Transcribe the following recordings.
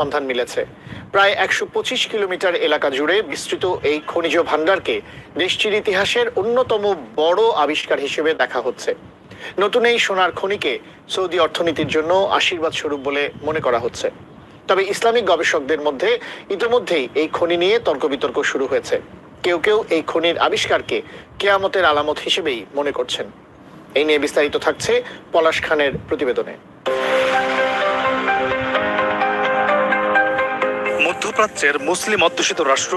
সন্ধান মিলেছে। প্রায় একশো পঁচিশ কিলোমিটার এলাকা জুড়ে বিস্তৃত এই খনিজ ভাণ্ডারকে দেশটির ইতিহাসের অন্যতম বড় আবিষ্কার হিসেবে দেখা হচ্ছে। নতুন এই সোনার খনিকে সৌদি অর্থনীতির জন্য আশীর্বাদ স্বরূপ বলে মনে করা হচ্ছে। তবে ইসলামিক গবেষকদের মধ্যে ইতিমধ্যেই এই খনি নিয়ে তর্ক বিতর্ক শুরু হয়েছে। কেউ কেউ এই খনির আবিষ্কারকে কেয়ামতের আলামত হিসেবেই মনে করছেন। এই নিয়ে বিস্তারিত থাকছে পলাশ খানের প্রতিবেদনে। মধ্যপ্রাচ্যের মুসলিম অধ্যুষিত রাষ্ট্র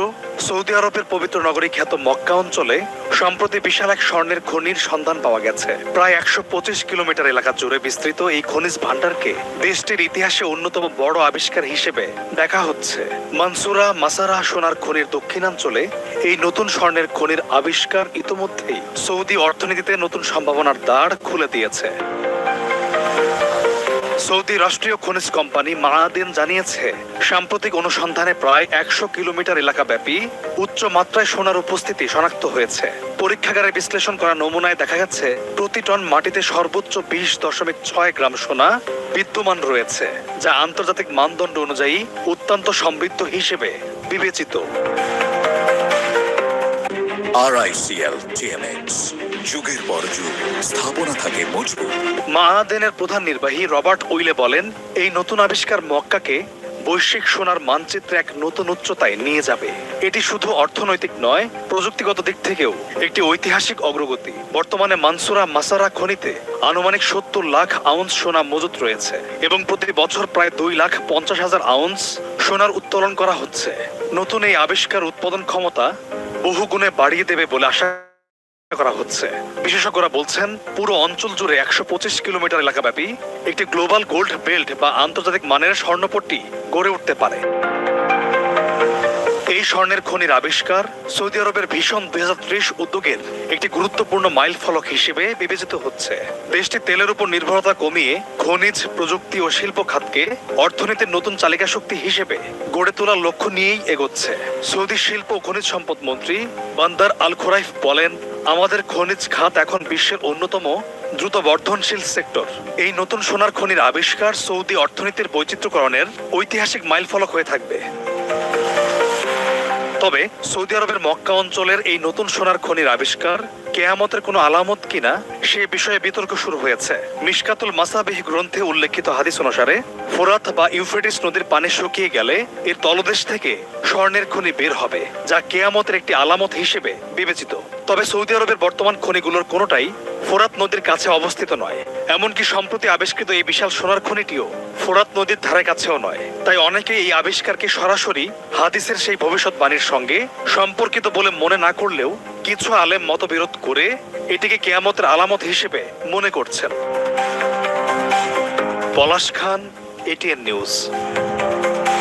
সৌদি আরবের পবিত্র নগরী খ্যাত মক্কা অঞ্চলে সম্প্রতি বিশাল এক স্বর্ণের খনির সন্ধান পাওয়া গেছে। প্রায় একশো পঁচিশ কিলোমিটার এলাকা জুড়ে বিস্তৃত এই খনিজ ভাণ্ডারকে দেশটির ইতিহাসে অন্যতম বড় আবিষ্কার হিসেবে দেখা হচ্ছে। মানসুরা মাসারা সোনার খনির দক্ষিণাঞ্চলে এই নতুন স্বর্ণের খনির আবিষ্কার ইতোমধ্যেই সৌদি অর্থনীতিতে নতুন সম্ভাবনার দ্বার খুলে দিয়েছে। সৌদি রাষ্ট্রীয় খনিজ কোম্পানি মাআদিন জানিয়েছে, সাম্প্রতিক অনুসন্ধানে প্রায় একশো কিলোমিটার এলাকা ব্যাপী উচ্চ মাত্রায় সোনার উপস্থিতি শনাক্ত হয়েছে। পরীক্ষাগারে বিশ্লেষণ করা নমুনায় দেখা গেছে, প্রতি টন মাটিতে সর্বোচ্চ বিশ দশমিক ছয় গ্রাম সোনা বিদ্যমান রয়েছে, যা আন্তর্জাতিক মানদণ্ড অনুযায়ী অত্যন্ত সমৃদ্ধ হিসেবে বিবেচিত। যুগের পর যুগ, স্থাপনা থাকে মজবুত। মাহাদেনের প্রধান নির্বাহী রবার্ট উইলে বলেন, এই নতুন আবিষ্কার মক্কাকে বৈশ্বিক সোনার মানচিত্রে এক নতুন উচ্চতায় নিয়ে যাবে। এটি শুধু অর্থনৈতিক নয়, প্রযুক্তিগত দিক থেকেও একটি ঐতিহাসিক অগ্রগতি। বর্তমানে মানসুরা মাসারা খনিতে আনুমানিক সত্তর লাখ আউন্স সোনা মজুত রয়েছে এবং প্রতি বছর প্রায় দুই লাখ পঞ্চাশ হাজার আউন্স সোনার উত্তোলন করা হচ্ছে। নতুন এই আবিষ্কার উৎপাদন ক্ষমতা বহুগুণে বাড়িয়ে দেবে বলে আশা করা হচ্ছে। বিশেষজ্ঞরা বলছেন, পুরো অঞ্চল জুড়ে একশো পঁচিশ কিলোমিটার এলাকাব্যাপী একটি গ্লোবাল গোল্ড বেল্ট বা আন্তর্জাতিক মানের স্বর্ণপট্টি গড়ে উঠতে পারে। এই স্বর্ণের খনির আবিষ্কার সৌদি আরবের ভীষণ দুই উদ্যোগের একটি গুরুত্বপূর্ণ মাইল ফলক হিসেবে বিবেচিত হচ্ছে। দেশটি তেলের উপর নির্ভরতা কমিয়ে খনিজ, প্রযুক্তি ও শিল্প খাতকে অর্থনীতির নতুন চালিকা শক্তি হিসেবে গড়ে তোলার লক্ষ্য নিয়েই এগোচ্ছে। সৌদি শিল্প ও খনিজ সম্পদ মন্ত্রী বান্দার আল খোরাইফ বলেন আমাদের খনিজ খাত এখন বিশ্বের অন্যতম দ্রুত বর্ধনশীল সেক্টর। এই নতুন সোনার খনির আবিষ্কার সৌদি অর্থনীতির বৈচিত্র্যকরণের ঐতিহাসিক মাইলফলক হয়ে থাকবে। তবে সৌদি আরবের মক্কা অঞ্চলের এই নতুন সোনার খনির আবিষ্কার কেয়ামতের কোনো আলামত কিনা সে বিষয়ে বিতর্ক শুরু হয়েছে। মিশকাতুল মাসাবিহ গ্রন্থে উল্লেখিত হাদিস অনুসারে, ফোরাত বা ইউফ্রেটিস নদীর পানি শুকিয়ে গেলে এর তলদেশ থেকে স্বর্ণের খনি বের হবে, যা কেয়ামতের একটি আলামত হিসেবে বিবেচিত। তবে সৌদি আরবের বর্তমান খনিগুলোর কোনোটাই ফোরাত নদীর কাছে অবস্থিত নয়। এমনকি সম্প্রতি আবিষ্কৃত এই বিশাল সোনার খনিটিও ফোরাত নদীর ধারে কাছেও নয়। তাই অনেকে এই আবিষ্কারকে সরাসরি হাদিসের সেই ভবিষ্যৎবাণীর সঙ্গে সম্পর্কিত বলে মনে না করলেও কিছু আলেম মতবিরোধ করে এটিকে কেয়ামতের আলামত হিসেবে মনে করছেন। পলাশ খান এটিএন নিউজ